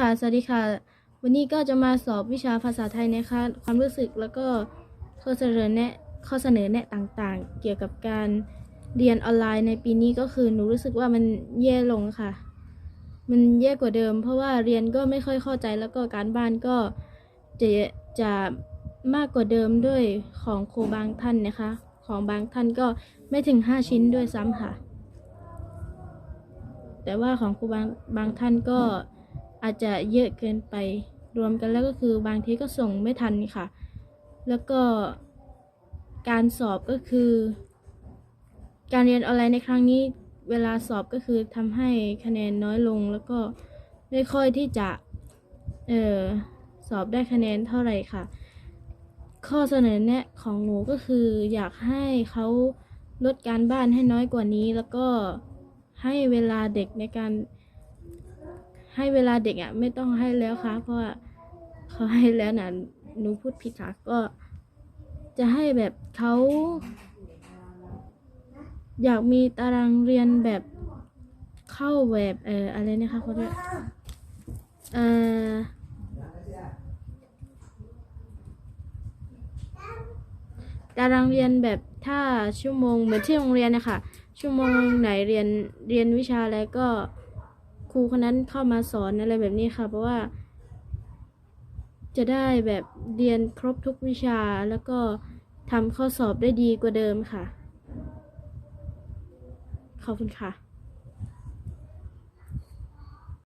ค่ะ สวัสดีค่ะ วันนี้ก็จะมาสอบวิชาภาษาไทยนะคะ ความรู้สึกแล้วก็ข้อเสนอแนะข้อเสนอแนะต่างๆ เกี่ยวกับการเรียนออนไลน์ในปีนี้ก็คือหนูรู้สึกว่ามันแย่ลงค่ะ มันแย่กว่าเดิม เพราะว่าเรียนก็ไม่ค่อยเข้าใจแล้วก็การบ้านก็จะจะมากกว่าเดิมด้วยของครูบางท่านนะคะ ของบางท่านก็ไม่ถึง 5 ชิ้นด้วยซ้ำค่ะ แต่ว่าของครูบางบางท่านก็ อาจจะเยอะเกินไปรวมกันแล้วก็คือบางทีก็ส่งไม่ทันค่ะ แล้วก็การสอบก็คือ การเรียนออนไลน์ในครั้งนี้เวลาสอบก็คือทำให้คะแนนน้อยลงแล้วก็ไม่ค่อยที่จะเออสอบได้คะแนนเท่าไหร่ค่ะ ข้อเสนอแนะของหนูก็คืออยากให้เขาลดการบ้านให้น้อยกว่านี้ แล้วก็ให้เวลาเด็กในการ ให้เวลาเด็กอะไม่ต้องให้แล้วค่ะเพราะว่าเขาให้แล้วนะหนูพูดผิดค่ะก็ จะให้แบบเขาอยากมีตารางเรียนแบบเข้าแบบเอออะไรนะคะเขาเรียกเออตารางเรียนแบบถ้าชั่วโมงเหมือนที่โรงเรียนนะคะชั่วโมงไหนเรียนเรียนวิชาอะไรก็ รูคนนั้นเข้ามาสอนอะไรแบบนี้ค่ะ เพราะว่า จะได้แบบเรียนครบทุกวิชาแล้วก็ทำข้อสอบได้ดีกว่าเดิมค่ะ ขอบคุณค่ะ